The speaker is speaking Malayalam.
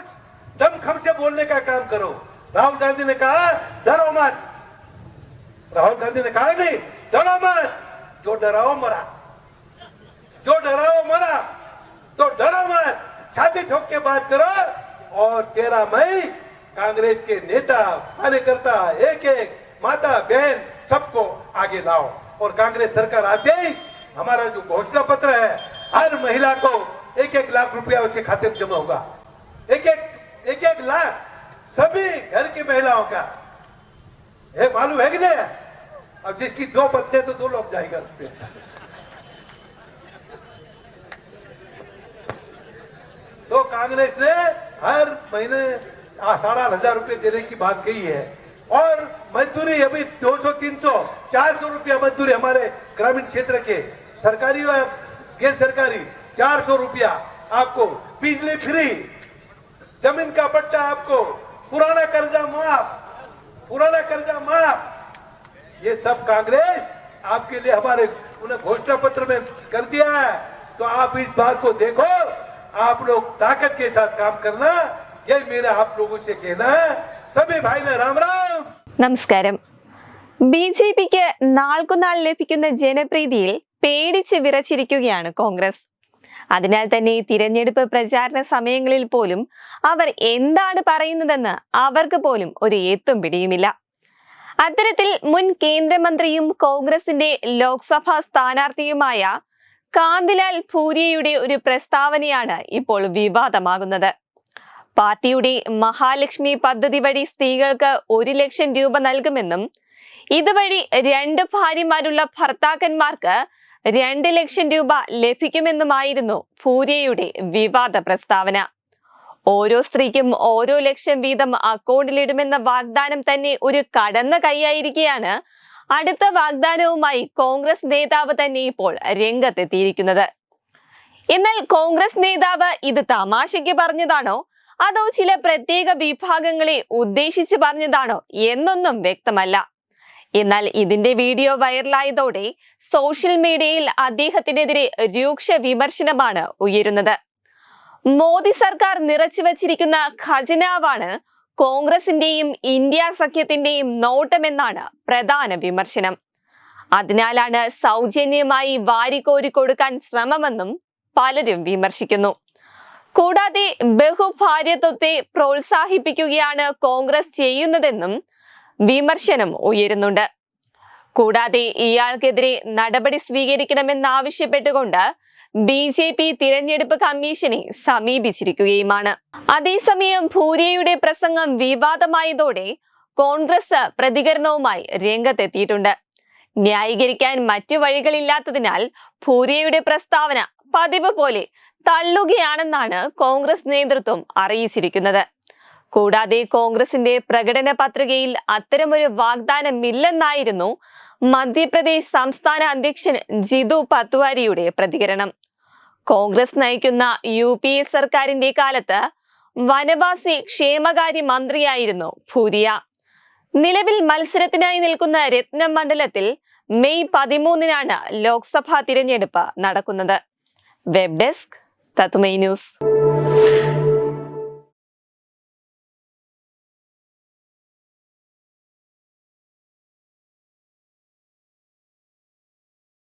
कुछ दमखम से बोलने का काम करो। राहुल गांधी ने कहा डरो मत। राहुल गांधी ने कहा, नहीं डरो मत। जो डराओ, मरा। जो डराओ, मरा। तो डरो मत। छाती ठोक के बात करो और तेरह मई कांग्रेस के नेता, कार्यकर्ता एक एक माता, बहन, सबको आगे लाओ। और कांग्रेस सरकार आते ही हमारा जो घोषणा पत्र है, हर महिला को एक एक लाख रुपया उसके खाते में जमा होगा। एक एक एक एक लाख सभी घर की महिलाओं का। ये मालूम है कि नहीं अब जिसकी दो पत्नी तो दो लोग जाएगा उस तो कांग्रेस ने हर महीने साढ़ा हज़ार रुपए देने की बात कही है। और मजदूरी अभी 200 300 400 रुपया मजदूरी हमारे ग्रामीण क्षेत्र के सरकारी व गैर सरकारी 400 रुपया आपको बिजली फ्री जमीन का पट्टा आपको पुराना कर्जा माफ पुराना कर्जा माफ ये सब कांग्रेस आपके लिए हमारे उन्हें घोषणा पत्र में कर दिया है तो आप इस बात को देखो आप लोग ताकत के साथ काम करना ये मेरा आप लोगों से कहना है सभी भाई ने राम राम നമസ്കാരം ബി ജെ പിക്ക് നാൾക്കുനാൾ ലഭിക്കുന്ന ജനപ്രീതിയിൽ പേടിച്ച് വിറച്ചിരിക്കുകയാണ് കോൺഗ്രസ് അതിനാൽ തന്നെ ഈ തിരഞ്ഞെടുപ്പ് പ്രചാരണ സമയങ്ങളിൽ പോലും അവർ എന്താണ് പറയുന്നതെന്ന് അവർക്ക് പോലും ഒരു എത്തും പിടിയുമില്ല. അത്തരത്തിൽ മുൻ കേന്ദ്രമന്ത്രിയും കോൺഗ്രസിന്റെ ലോക്സഭാ സ്ഥാനാർത്ഥിയുമായ കാന്തിലാൽ ഭൂരിയയുടെ ഒരു പ്രസ്താവനയാണ് ഇപ്പോൾ വിവാദമാകുന്നത്. പാർട്ടിയുടെ മഹാലക്ഷ്മി പദ്ധതി വഴി സ്ത്രീകൾക്ക് ഒരു ലക്ഷം രൂപ നൽകുമെന്നും ഇതുവഴി രണ്ട് ഭാര്യമാരുള്ള ഭർത്താക്കന്മാർക്ക് രണ്ട് ലക്ഷം രൂപ ലഭിക്കുമെന്നുമായിരുന്നു ഭൂരിയയുടെ വിവാദ പ്രസ്താവന. ഓരോ സ്ത്രീക്കും ഓരോ ലക്ഷം വീതം അക്കൗണ്ടിലിടുമെന്ന വാഗ്ദാനം തന്നെ ഒരു കടന്ന കൈയായിരിക്കെയാണ് അടുത്ത വാഗ്ദാനവുമായി കോൺഗ്രസ് നേതാവ് തന്നെ ഇപ്പോൾ രംഗത്തെത്തിയിരിക്കുന്നത്. എന്നാൽ കോൺഗ്രസ് നേതാവ് ഇത് തമാശയ്ക്ക് പറഞ്ഞതാണോ? അതോ ചില പ്രത്യേക വിഭാഗങ്ങളെ ഉദ്ദേശിച്ച് പറഞ്ഞതാണോ എന്നൊന്നും വ്യക്തമല്ല. എന്നാൽ ഇതിന്റെ വീഡിയോ വൈറലായതോടെ സോഷ്യൽ മീഡിയയിൽ അദ്ദേഹത്തിനെതിരെ രൂക്ഷ വിമർശനമാണ് ഉയരുന്നത്. മോദി സർക്കാർ നിറച്ചു വച്ചിരിക്കുന്ന ഖജനാവാണ് കോൺഗ്രസിന്റെയും ഇന്ത്യ സഖ്യത്തിന്റെയും നോട്ടമെന്നാണ് പ്രധാന വിമർശനം. അതിനാലാണ് സൗജന്യമായി വാരിക്കോരി കൊടുക്കാൻ ശ്രമമെന്നും പലരും വിമർശിക്കുന്നു. കൂടാതെ ബഹുഭാര്യത്വത്തെ പ്രോത്സാഹിപ്പിക്കുകയാണ് കോൺഗ്രസ് ചെയ്യുന്നതെന്നും വിമർശനം ഉയരുന്നുണ്ട്. കൂടാതെ ഇയാൾക്കെതിരെ നടപടി സ്വീകരിക്കണമെന്നാവശ്യപ്പെട്ടുകൊണ്ട് ബി ജെ പി തിരഞ്ഞെടുപ്പ് കമ്മീഷനെ സമീപിച്ചിരിക്കുകയുമാണ്. അതേസമയം ഭൂരിയയുടെ പ്രസംഗം വിവാദമായതോടെ കോൺഗ്രസ് പ്രതികരണവുമായി രംഗത്തെത്തിയിട്ടുണ്ട്. ന്യായീകരിക്കാൻ മറ്റു വഴികളില്ലാത്തതിനാൽ ഭൂരിയയുടെ പ്രസ്താവന പതിവ് പോലെ തള്ളുകയാണെന്നാണ് കോൺഗ്രസ് നേതൃത്വം അറിയിച്ചിരിക്കുന്നത്. കൂടാതെ കോൺഗ്രസിന്റെ പ്രകടന പത്രികയിൽ അത്തരമൊരു വാഗ്ദാനമില്ലെന്നായിരുന്നു മധ്യപ്രദേശ് സംസ്ഥാന അധ്യക്ഷൻ ജിതു പത്വാരിയുടെ പ്രതികരണം. കോൺഗ്രസ് നയിക്കുന്ന യു പി എ സർക്കാരിന്റെ കാലത്ത് വനവാസി ക്ഷേമകാര്യ മന്ത്രിയായിരുന്നു ഭൂരിയ. നിലവിൽ മത്സരത്തിനായി നിൽക്കുന്ന രത്നം മണ്ഡലത്തിൽ മെയ് പതിമൂന്നിനാണ് ലോക്സഭാ തിരഞ്ഞെടുപ്പ് നടക്കുന്നത്. Web desk Thathumai news.